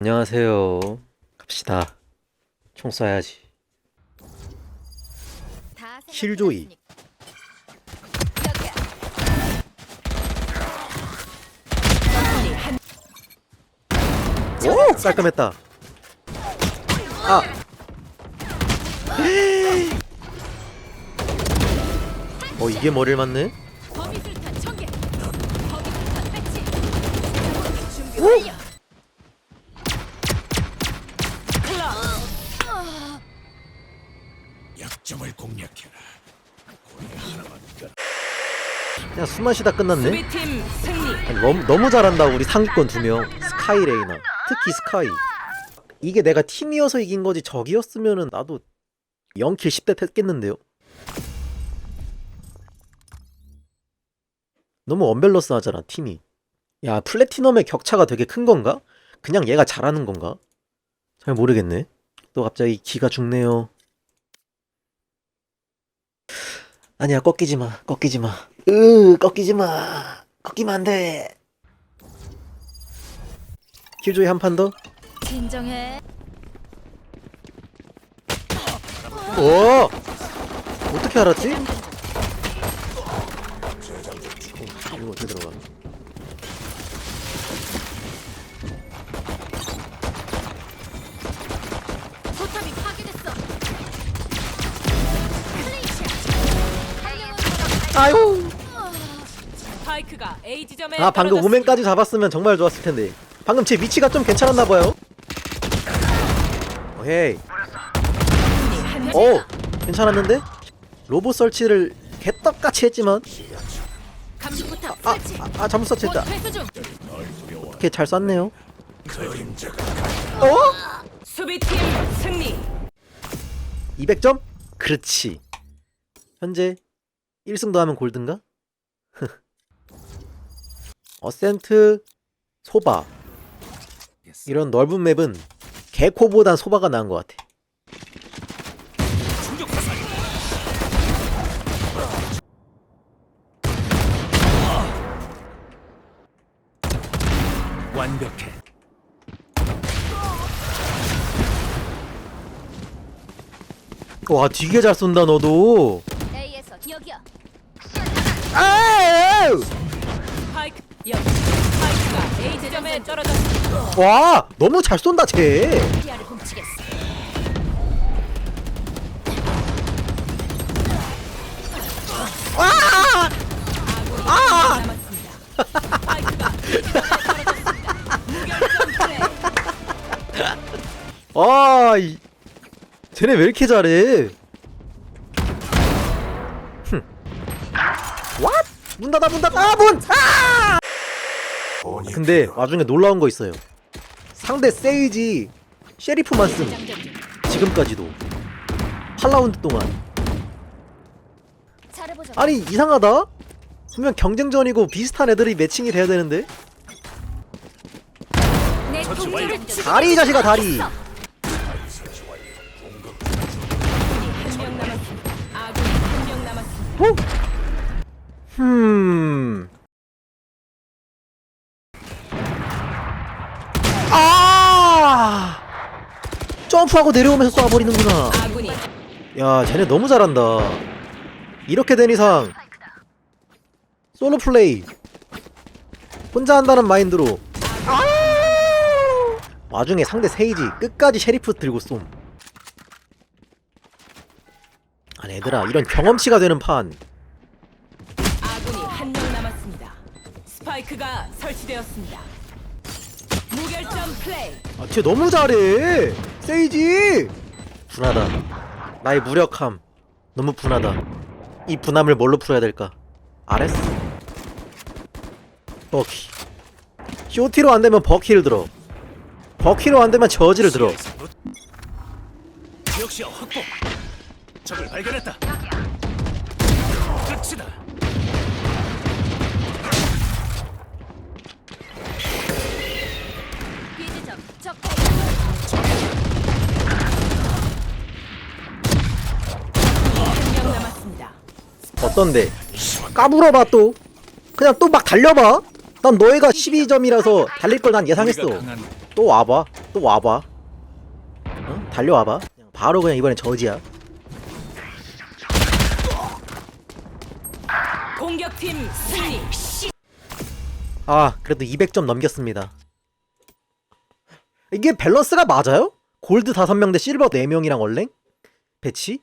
안녕하세요. 갑시다. 총 쏴야지. 킬조이. 오! 깔끔했다. 아! 어, 이게 머리를 맞네? 범 약점을 공략해라. 고리 하나만 끊. 그냥 숨 마시다 끝났네? 수비팀 승리. 아니, 너무, 너무 잘한다 우리 상위권 두 명 스카이 레이나 특히 스카이 이게 내가 팀이어서 이긴 거지 적이었으면은 나도 0킬 10대 했겠는데요 너무 언밸런스 하잖아 팀이 야 플래티넘의 격차가 되게 큰 건가? 그냥 얘가 잘하는 건가? 잘 모르겠네 또 갑자기 기가 죽네요 아니야 꺾이지 마 꺾이지 마으 꺾이지 마 꺾이면 안돼 킬조이 한 판 더? 진정해. 오! 어떻게 알았지? 이거 어떻게 들어가? 아유! 스파이크가 A 지점에 아 방금 오맨까지 잡았으면 정말 좋았을 텐데. 방금 제 위치가 좀 괜찮았나 봐요. 오케이. 오! 괜찮았는데? 로봇 설치를 개떡같이 했지만 감시 포탑 아, 설치. 아, 아 잘못 설치했다. 곧 회수 중. 이렇게 잘 쐈네요. 어? 수비팀 승리. 200점? 그렇지. 현재 1승도 하면 골든가? 어센트 소바 이런 넓은 맵은 개코보단 소바가 나은 것 같아. 완벽해. 와 되게 잘 쏜다 너도. 와 너무 잘 쏜다 쟤. 아! 아, 이... 쟤네 왜 이렇게 잘해? 문 닫아 문 닫아 아, 문! 아! 근데 와중에 놀라운 거 있어요. 상대 세이지 셰리프만 쓴. 지금까지도 8라운드 동안. 아니 이상하다. 분명 경쟁전이고 비슷한 애들이 매칭이 돼야 되는데. 다리 이 자식아 다리. 한명 남았습니다. 아군이 한명 남았습니다. 어? 흠. 아! 점프하고 내려오면서 쏴버리는구나. 야, 쟤네 너무 잘한다. 이렇게 된 이상 솔로 플레이 혼자 한다는 마인드로 아! 와중에 상대 세이지 끝까지 셰리프 들고 쏨. 아니 얘들아 이런 경험치가 되는 판 아군이 한 명 남았습니다. 스파이크가 설치되었습니다. 무결점 플레이. 아, 쟤 너무 잘해. 세이지. 분하다. 나의 무력함. 너무 분하다. 이 분함을 뭘로 풀어야 될까? 아레스? 버키. 쇼티로 안 되면 버키를 들어. 버키로 안 되면 저지를 들어. 지역 시야 확보. 적을 발견했다. 끝이다. 어떤데? 까불어봐 또. 그냥 또 막 달려봐. 난 너희가 12점이라서 달릴 걸 난 예상했어. 또 와봐. 또 와봐 어? 달려와봐 바로 그냥 이번엔 저지야 공격팀 승리. 아 그래도 200점 넘겼습니다 이게 밸런스가 맞아요? 골드 5명 대 실버 4명이랑 얼랭? 배치?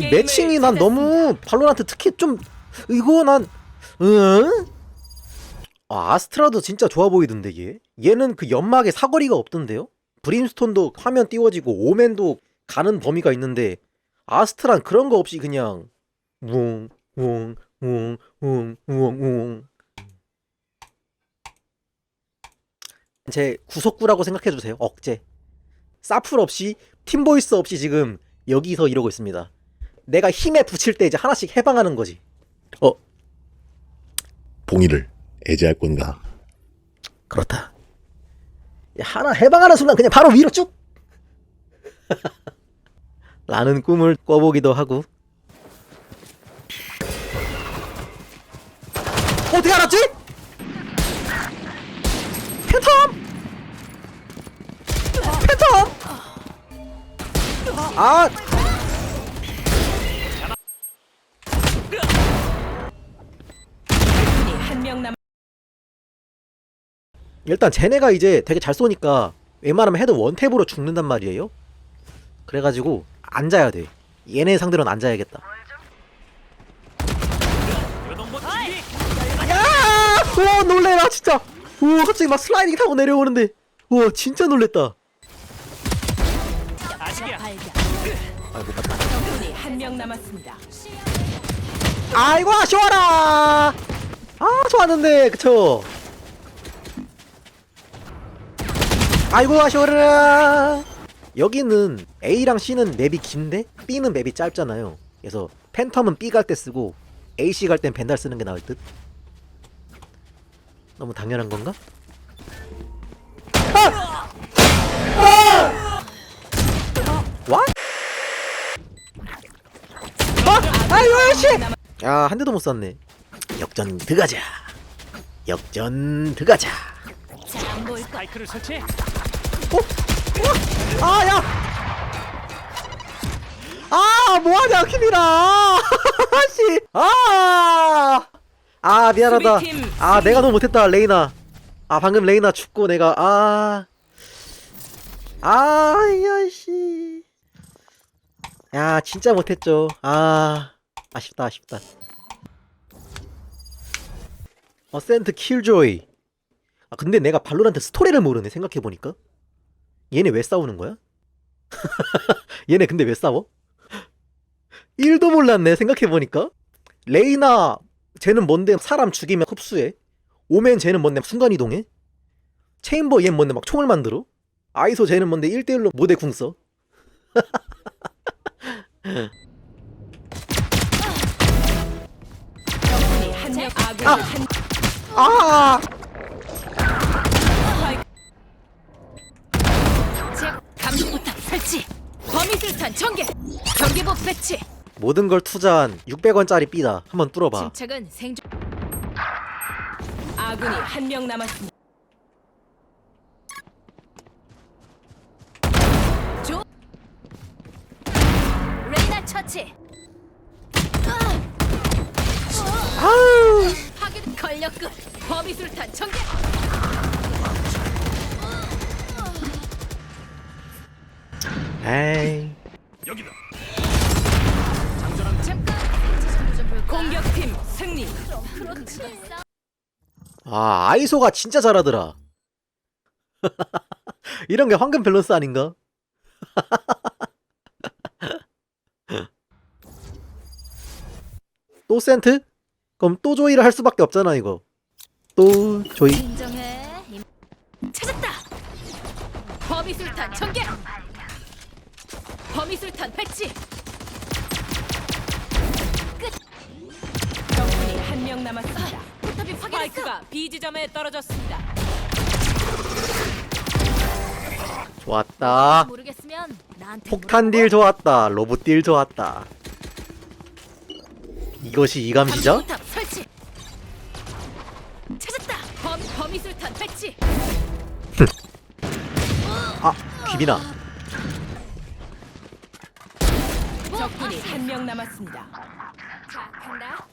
이 매칭이 난 너무 발로란트 특히 좀 이거 난 응? 아, 아스트라도 진짜 좋아 보이던데 얘 얘는 그 연막에 사거리가 없던데요? 브림스톤도 화면 띄워지고 오맨도 가는 범위가 있는데 아스트란 그런 거 없이 그냥 웅 웅 웅 웅 웅웅. 제 구속구라고 생각해 주세요 억제. 사풀 없이 팀보이스 없이 지금 여기서 이러고 있습니다 내가 힘에 붙일 때 이제 하나씩 해방하는 거지 어 봉이를 애지할 건가? 그렇다 야, 하나 해방하는 순간 그냥 바로 위로 쭉 라는 꿈을 꿔보기도 하고 어떻게 알았지? 팬텀! 팬텀! 아! 적군이 한 명 남. 일단 쟤네가 이제 되게 잘 쏘니까 웬만하면 헤드 원탭으로 죽는단 말이에요 그래가지고 앉아야 돼 얘네 상대로는 앉아야겠다. 야! 오 놀래라 진짜. 오 갑자기 막 슬라이딩 타고 내려오는데. 와 진짜 놀랬다. 아못 봤다. 적군이 한 명 남았습니다. 아이고 아쉬워라. 아 좋았는데 그쵸. 아이고 아쉬워라. 여기는 A랑 C는 맵이 긴데 B는 맵이 짧잖아요. 그래서 팬텀은 B 갈 때 쓰고 A, C 갈 땐 벤달 쓰는 게 나을 듯. 너무 당연한 건가? 아! 아! 와? 아! 아이고 씨! 야, 한 대도 못 쐈네. 역전 들어가자. 역전 들어가자. 스파이크를 설치해. 아, 야! 아, 뭐하냐, 키미라! 씨! 아! 아, 미안하다. 아. 내가 너무 못했다, 레이나. 아, 방금 레이나 죽고 내가, 아. 아, 야, 씨. 야, 진짜 못했죠. 아, 아쉽다, 아쉽다. 어 센트 킬조이. 아, 근데 내가 발로란트 스토리를 모르네, 생각해보니까. 얘네 왜 싸우는 거야? 얘네 근데 왜 싸워? 1도 몰랐네 생각해보니까 레이나 쟤는 뭔데 사람 죽이면 흡수해 오멘 쟤는 뭔데 순간이동해 체인버 얘는 뭔데 막 총을 만들어 아이소 쟤는 뭔데 1대1로 모대 궁써 적군이 한 명. 아군이 아! 한. 아! 감시부탁 설치. 범위술탄 전개. 경계복 배치. 모든 걸 투자한 600원짜리 삐다 한번 뚫어봐 침착은 생존. 아군이 한 명 남았습니다. 조. 레이나 처치. 아우 파괴 걸려 끝. 범위술탄 전개. 에이 여기다. 공격팀 승리. 아 아이소가 진짜 잘하더라 이런 게 황금 밸런스 아닌가? 또 센트? 그럼 또 조이를 할 수밖에 없잖아 이거 또 조이 인정해. 찾았다. 범위술탄 전개. 범위술탄 배치. 끝. 적군이 한 명 남았습니다. 포탑이 스파이크가 B 지점에 떨어졌습니다. 좋았다 모르겠으면 나한테 폭탄 딜 좋았다 로봇 딜 좋았다 이것이 이감시죠? 포탑 배치. 아 귀비나 적군이 한 명 남았습니다. 자, 간다.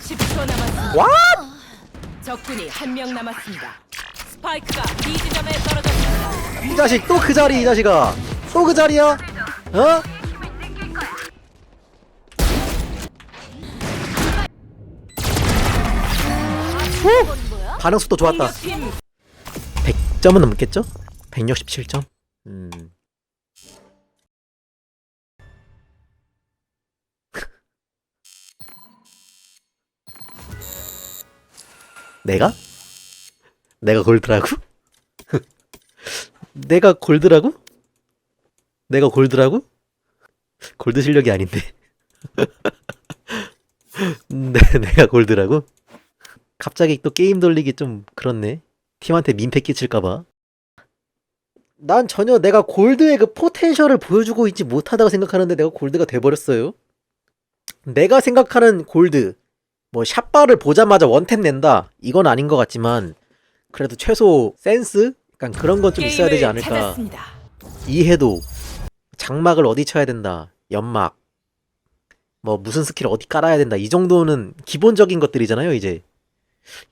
십초 남았습니다. 와 적군이 한 명 남았습니다. 스파이크가 B 지점에 떨어졌습니다. 이 자식 또 그 자리 이 자식아 또 그 자리야 어? 반응 속도 좋았다 공격팀 100점은 넘겠죠? 167점 음 내가? 내가 골드라고? 내가 골드라고? 내가 골드라고? 골드 실력이 아닌데. 네, 내가 골드라고? 갑자기 또 게임 돌리기 좀 그렇네. 팀한테 민폐 끼칠까봐. 난 전혀 내가 골드의 그 포텐셜을 보여주고 있지 못하다고 생각하는데 내가 골드가 돼버렸어요. 내가 생각하는 골드, 뭐 샷바를 보자마자 원탭 낸다 이건 아닌 것 같지만 그래도 최소 센스? 약간 그런 건 좀 있어야 되지 않을까. 찾았습니다. 이해도 장막을 어디 쳐야 된다 연막 뭐 무슨 스킬 어디 깔아야 된다 이 정도는 기본적인 것들이잖아요 이제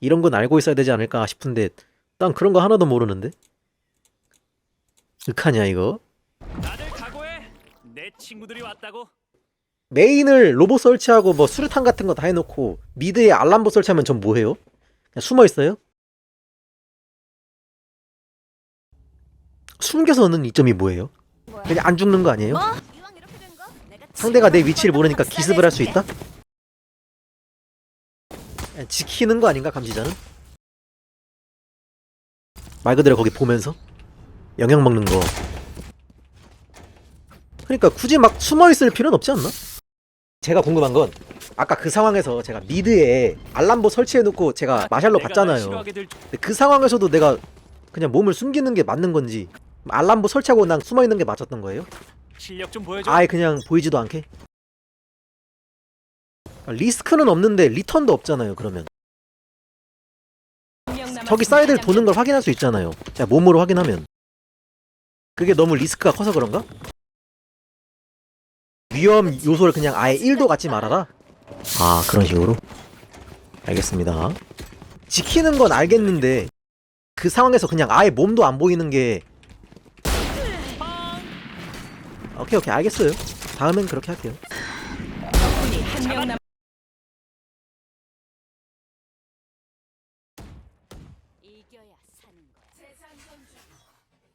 이런 건 알고 있어야 되지 않을까 싶은데 난 그런 거 하나도 모르는데 윽하냐 이거 다들 각오해. 내 친구들이 왔다고. 메인을 로봇 설치하고 뭐 수류탄 같은 거 다 해놓고 미드에 알람보 설치하면 전 뭐해요? 그냥 숨어 있어요? 숨겨서 얻는 이점이 뭐예요? 뭐야? 그냥 안 죽는 거 아니에요? 뭐? 상대가 내 위치를 모르니까 싹 기습을 할 수. 있다? 그냥 지키는 거 아닌가 감시자는? 말 그대로 거기 보면서 영향 먹는 거 그러니까 굳이 막 숨어 있을 필요는 없지 않나? 제가 궁금한 건 아까 그 상황에서 제가 미드에 알람보 설치해 놓고 제가 마샬로 봤잖아요 근데 그 상황에서도 내가 그냥 몸을 숨기는 게 맞는 건지 알람보 설치하고 난 숨어 있는 게 맞았던 거예요? 실력 좀 보여줘. 아예 그냥 보이지도 않게? 아, 리스크는 없는데 리턴도 없잖아요 그러면. 저기 사이드를 보는 걸 확인할 수 있잖아요 자 몸으로 확인하면 그게 너무 리스크가 커서 그런가? 위험 요소를 그냥 아예 1도 갖지 말아라? 아 그런 식으로? 알겠습니다 지키는 건 알겠는데 그 상황에서 그냥 아예 몸도 안 보이는 게 오케이 오케이 알겠어요 다음엔 그렇게 할게요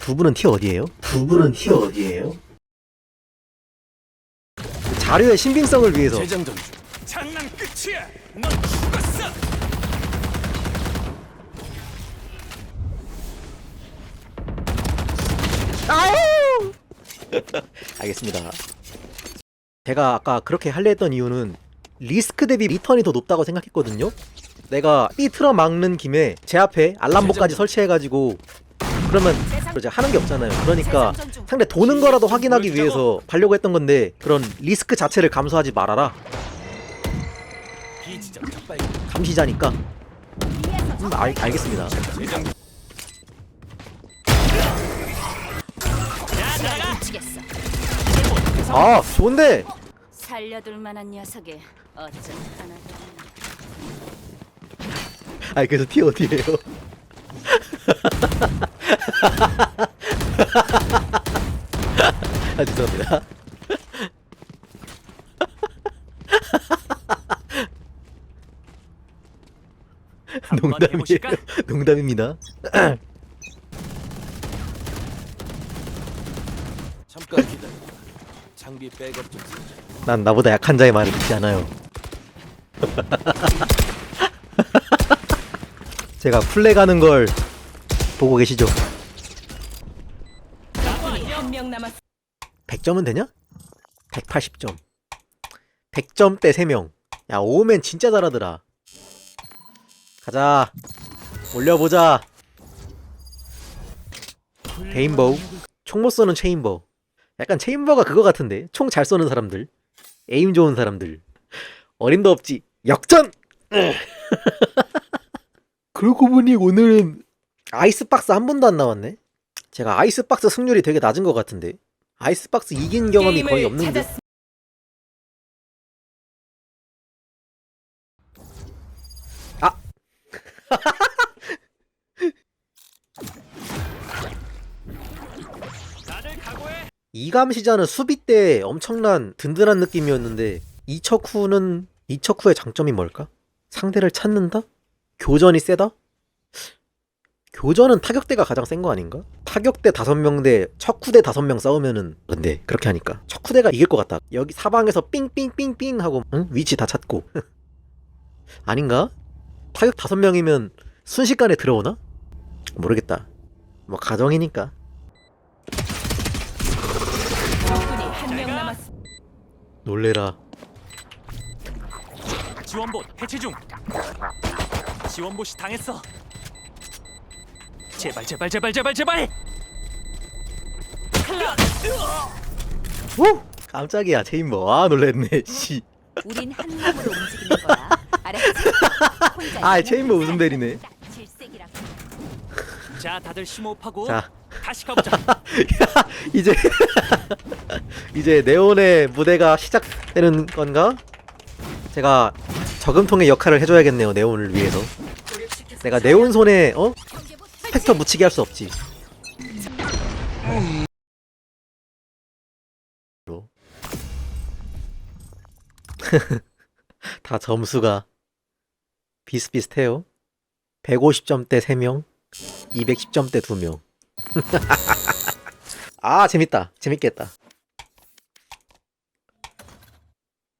두 분은 티 어디에요? 두 분은 티 어디에요? 자료의 신빙성을 위해서 재장전 중. 장난 끝이야. 넌 죽었어. 알겠습니다. 제가 아까 그렇게 할려 했던 이유는 리스크 대비 리턴이 더 높다고 생각했거든요. 내가 삐 틀어 막는 김에 제 앞에 알람보까지 설치해가지고 그러면 이제 하는 게 없잖아요. 그러니까. 상대 도는 거라도 확인하기 위해서 가려고 했던 건데 그런 리스크 자체를 감수하지 말아라. 감시자니까. 음, 알, 알겠습니다. 아 좋은데 살려둘 만한 녀석이 어쩜 하나도. 아니 그래서 티 어디에요? 아 죄송합니다. 농담이에요. 해보실까? 농담입니다. 잠깐 기다려. 장비 백업 좀 쓰자. 난 나보다 약한 자의 말을 듣지 않아요. 제가 플렉 하는 걸 보고 계시죠? 적군이 한 명 남았. 100점은 되냐? 180점. 100점 대 3명. 야, 오맨 진짜 잘하더라. 가자. 올려보자. 베인보우. 총 못 쏘는 체인버. 약간 체인버가 그거 같은데. 총 잘 쏘는 사람들. 에임 좋은 사람들. 어림도 없지. 역전! 그러고 보니 오늘은 아이스박스 한 번도 안 나왔네. 제가 아이스박스 승률이 되게 낮은 것 같은데. 아이스박스 이긴 경험이 거의 게임을 없는데. 찾았습니다. 다들 각오해. 이감 시자는 수비 때 엄청난 든든한 느낌이었는데 이척후는 이척후의 장점이 뭘까? 상대를 찾는다? 교전이 세다? 교전은 타격대가 가장 센 거 아닌가? 타격대 다섯 명대 척후대 다섯 명 싸우면은 근데 그렇게 하니까 척후대가 이길 것 같다. 여기 사방에서 삥삥삥삥 하고 응? 위치 다 찾고 아닌가? 타격 다섯 명이면 순식간에 들어오나? 모르겠다. 뭐 가정이니까. 적군이 한 명 남았습니다. 놀래라. 지원봇 해체 중. 지원봇이 당했어. 제발 제발 제발 제발 제발. 오! 깜짝이야 체인버 아 놀랬네 씨. 우린 한 몸으로 움직이는 거야. 알았지? 혼자 아 있으면 체인버 웃음 베리네 딱 질색이라고. 자 다들 심호흡하고 자 다시 가보자. 이제 이제 네온의 무대가 시작되는 건가? 제가 저금통의 역할을 해줘야겠네요 네온을 위해서 내가 네온 손에 어? 스펙터 묻히게 할 수 없지. 다 점수가 비슷비슷해요. 150점대 3명 210점대 2명. 아 재밌다. 재밌겠다